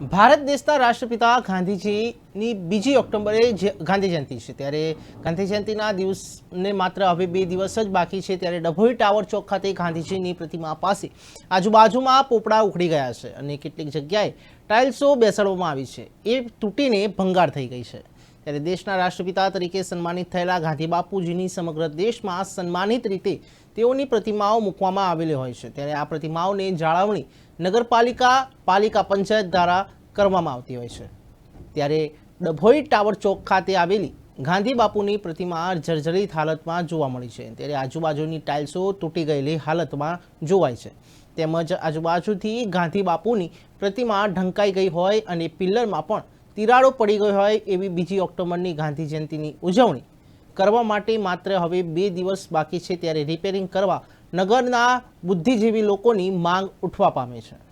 ભારત દેશના રાષ્ટ્રપિતા ગાંધીજીની બીજી ઓક્ટોબરે ગાંધી જયંતિ છે, ત્યારે ગાંધી જયંતિના દિવસને માત્ર હવે બે દિવસ જ બાકી છે, ત્યારે ડભોઈ ટાવર ચોક ખાતે ગાંધીજીની પ્રતિમા પાસે આજુબાજુમાં પોપડા ઉખડી ગયા છે અને કેટલીક જગ્યાએ ટાઇલ્સો બેસાડવામાં આવી છે. એ તૂટીને ભંગાર થઈ ગઈ છે. ત્યારે દેશના રાષ્ટ્રપિતા તરીકે સન્માનિત થયેલા ગાંધી બાપુજીની સમગ્ર દેશમાં સન્માનિત રીતે તેઓની પ્રતિમાઓ મૂકવામાં આવેલી હોય છે. ત્યારે આ પ્રતિમાઓને જાળવણી નગરપાલિકા, પાલિકા પંચાયત દ્વારા કરવામાં આવતી હોય છે. ત્યારે ડભોઈ ટાવર ચોક ખાતે આવેલી ગાંધી બાપુની પ્રતિમા જર્જરિત હાલતમાં જોવા મળી છે. ત્યારે આજુબાજુની ટાઇલ્સો તૂટી ગયેલી હાલતમાં જોવાય છે. તેમજ આજુબાજુથી ગાંધી બાપુની પ્રતિમા ઢંકાઈ ગઈ હોય અને પિલ્લરમાં પણ તિરાડો પડી ગઈ હોય એવી બીજી ઓક્ટોબરની ગાંધી જયંતિની ઉજવણી કરવા માટે માત્ર હવે બે દિવસ બાકી છે ત્યારે રિપેરિંગ કરવા નગરના બુદ્ધિજીવી લોકોની માંગ ઉઠવા પામે છે.